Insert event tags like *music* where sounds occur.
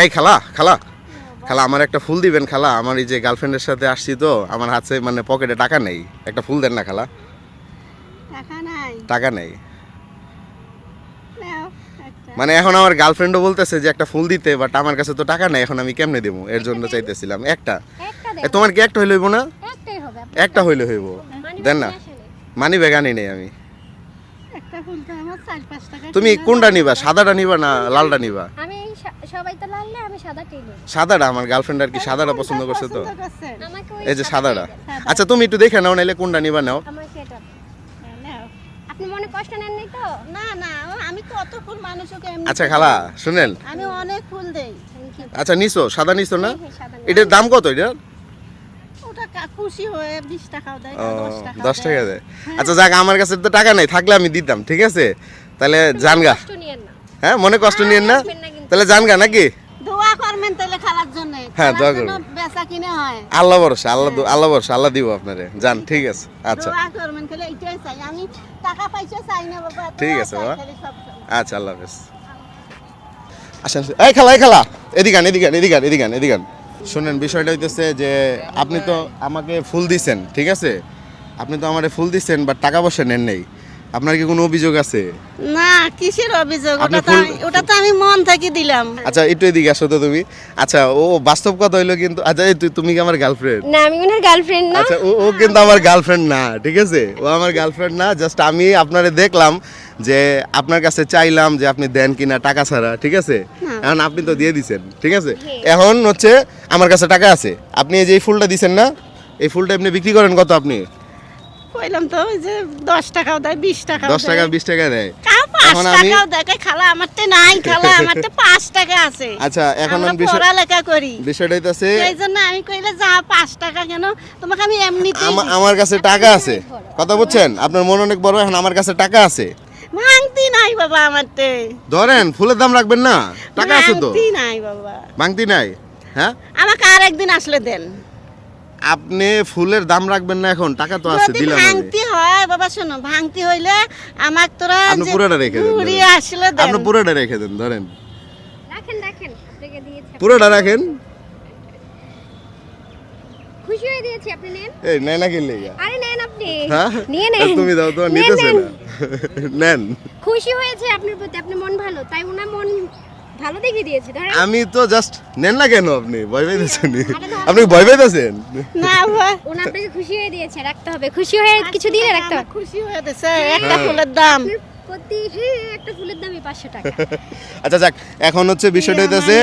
এই খালা খালা খালা আমার একটা ফুল দিবেন খালা। আমার এই যে গার্লফ্রেন্ডের সাথে আসছি তো আমার হাতে মানে পকেটে টাকা নেই। একটা ফুল দেন না খালা। টাকা নাই। টাকা নেই। মানে এখন আমার গার্লফ্রেন্ডও বলতেছে যে একটা ফুল দিতে বাট আমার কাছে তো টাকা নেই এখন আমি কেমনে দেবো? এর জন্য চাইতেছিলাম। একটা। তোমার কি একটা হইলে হইব না? একটাই হবে একটা হইলে হইব। দেন না। মানি ব্যাগ আনি নেই আমি। তুমি কোনটা নিবা সাদাটা নিবা না লালটা নিবা? আমি তো সাদা টেনে সাদাটা? আমার গার্লফ্রেন্ড আর কি সাদাটা পছন্দ করছে তো? আমাকে ওই এই যে সাদাটা। আচ্ছা তুমি একটু দেখে নাও নাইলে কোনটা নিবা নাও। আমার সেটা হ্যাঁ, আপনি মনে কষ্ট নেন নাই তো? না না আমি কত ফুল মানুষকে এমনি আচ্ছা খালা শুনেন। আমি অনেক ফুল দেই। আচ্ছা নিছো? সাদা নিছো না? হ্যাঁ, নিন। এটার দাম কত এটা? খুশি হয়ে বিশ টাকাও দেয় ও দশ টাকা দেয়। আচ্ছা যাক আমার কাছে তো টাকা নেই থাকলে আমি দিতাম ঠিক আছে? তাহলে জানগা। কষ্ট নিয়েন না। হ্যাঁ মনে কষ্ট নিয়েন না? তাহলে জানগা নাকি? দোয়া করবেন তাহলে খালার জন্য। হ্যাঁ, দোয়া বেচা কিনে হয়। আল্লাহ ভরসা আল্লাহ দু- আল্লাহ ভরসা আল্লাহ দিব আপনারে। যান ঠিক আছে আচ্ছা। দোয়া করবেন তাহলে এইটাই চাই। আমি টাকা পয়সা চাই না বাবা ঠিক আছে বাবা। আচ্ছা আল্লাহ হাফেজ। আসেন আসেন। এই খালা এই খালা এদিকান এদিকান এদিকান এদিকান এদিকান শুনেন বিষয়টা হইতেছে যে আপনি তো আমাকে ফুল দিছেন ঠিক আছে? আপনি তো আমারে ফুল দিছেন বাট টাকা পয়সা নেন নেই। আপনার কি কোনো অভিযোগ আছে? না কিসের অভিযোগ? ওটা তো আমি- ওটা তো আমি মন থেকে দিলাম। আচ্ছা একটু এদিকে আসো তো তুমি। আচ্ছা ও বাস্তব কথা হইল কিন্তু আচ্ছা এই তুমি কি আমার গার্লফ্রেন্ড না আমি ওনার গার্লফ্রেন্ড না। আচ্ছা ও ও কিন্তু আমার গার্লফ্রেন্ড না ঠিক আছে? ও আমার গার্লফ্রেন্ড না জাস্ট আমি আপনারে দেখলাম যে আপনার কাছে চাইলাম যে আপনি দেন কিনা টাকা ছাড়া ঠিক আছে? এখন আপনি তো দিয়ে দিছেন ঠিক আছে? হ্যাঁ। এখন হচ্ছে আমার কাছে টাকা আছে। আপনি এই যে এই ফুলটা দিছেন না এই ফুলটা আপনি বিক্রি করেন কত আপনি? কইলাম তো ওই যে দশ টাকাও দেয় বিশ টাকা দশ টাকা বিশ টাকা দেয়। পাঁচ টাকাও খালা আমারতে নাই খালা পাঁচ টাকা আছে। আচ্ছা এখন আমরা আমি বিষয় পড়ালেখা করি। বিষয়টা হইতাছে এই জন্য আমি কইলে যা পাঁচ টাকা কেন তোমাকে আমি আমার কাছে টাকা আছে। কথা বুঝছেন? আপনার মন অনেক বড় এখন আমার কাছে টাকা আছে। ভাঙতি নাই বাবা ধরেন ফুলের দাম রাখবেন না। টাকা আছে তো। ভাঙতি নাই বাবা। ভাঙতি নাই হ্যাঁ? আমাকে আর একদিন আসলে দেন। আপনি ফুলের দাম রাখবেন না এখন টাকা তো আছে দিলাম ভাঙতি হয় বাবা শোনো ভাঙতি হইলে আমার তোরা আপনি পুরোটা রেখে দেন, ধরেন। আসলে দেন। আপনি পুরোটা রেখে দেন ধরেন। রাখেন রাখেন আপনাকে দিয়েছি পুরোটা রাখেন। খুশি হয়ে দিয়েছি আপনি নেন। এই নেয় না কিনলে আরে নেন আপনি। হ্যাঁ? নিয়ে নেন। তুমি দাও তো নেন, নিতেছে নেন। না। *laughs* নেন। খুশি হয়েছে আপনার প্রতি আপনার মন ভালো তাই ওনার মন ভালো দেখিয়ে দিয়েছে ধরেন। আমি তো জাস্ট নেন না কেন আপনি? ভয় পাইতেছেন? আপনি ভয় পাইতেছেন? না ওনা আপনাকে খুশি হয়ে দিয়েছে রাখতে হবে। খুশি হয়ে কিছু দিলে রাখতে হবে। খুশি হয়ে দিয়েছে একটা ফুলের দাম। প্রতি হ্যাঁ একটা ফুলের দামই পাঁচশো টাকা। *laughs* আচ্ছা যাক এখন হচ্ছে বিষয়টা হইতেছে।